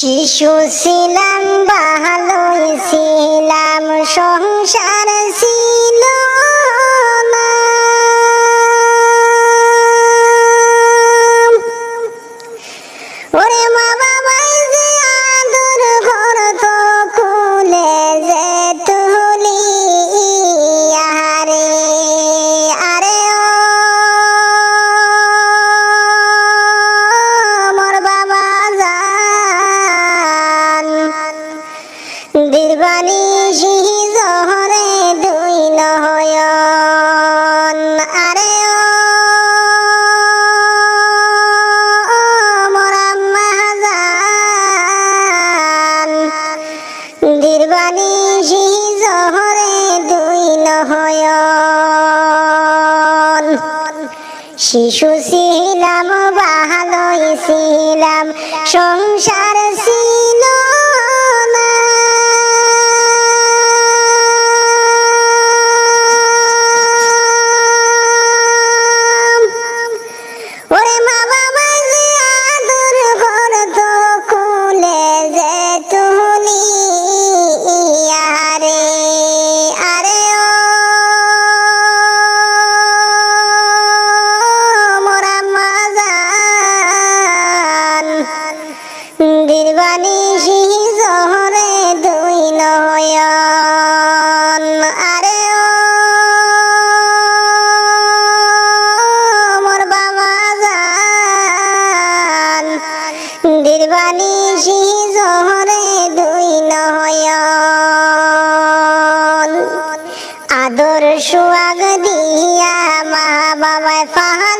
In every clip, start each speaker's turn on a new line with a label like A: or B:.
A: শিশু ছিলাম ভালোই ছিলাম সংসার ছিল। দীর্ঘানি সিহি জহরে দুই নহয়ন আরে ও, মোর আম্মা জান দীর্ঘানি সিহি জহরে দুই নহয়ন শিশু ছিলাম ভালোই ছিলাম, সংসার দীর্ঘানি সিহি জহরে দুই নয়ন। আরে মোর বাবা জান। দীর্ঘানি সিহি জহরে দুই নয়ন। আদর সুয়াগ দিয়া মা বাবায় ফালিল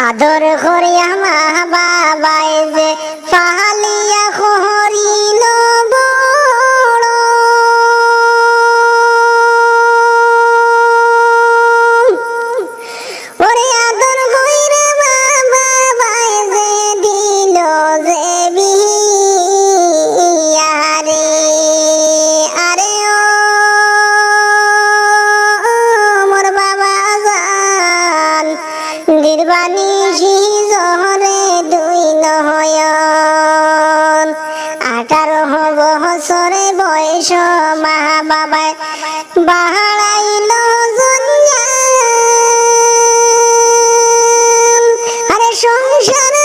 A: আদর করিয়া মা বাবাই যে ফালিয়া বাণী জহরে দুই নহয়ন আঠারো বয়স মা বাবায় বাহারাইল আরে সংসার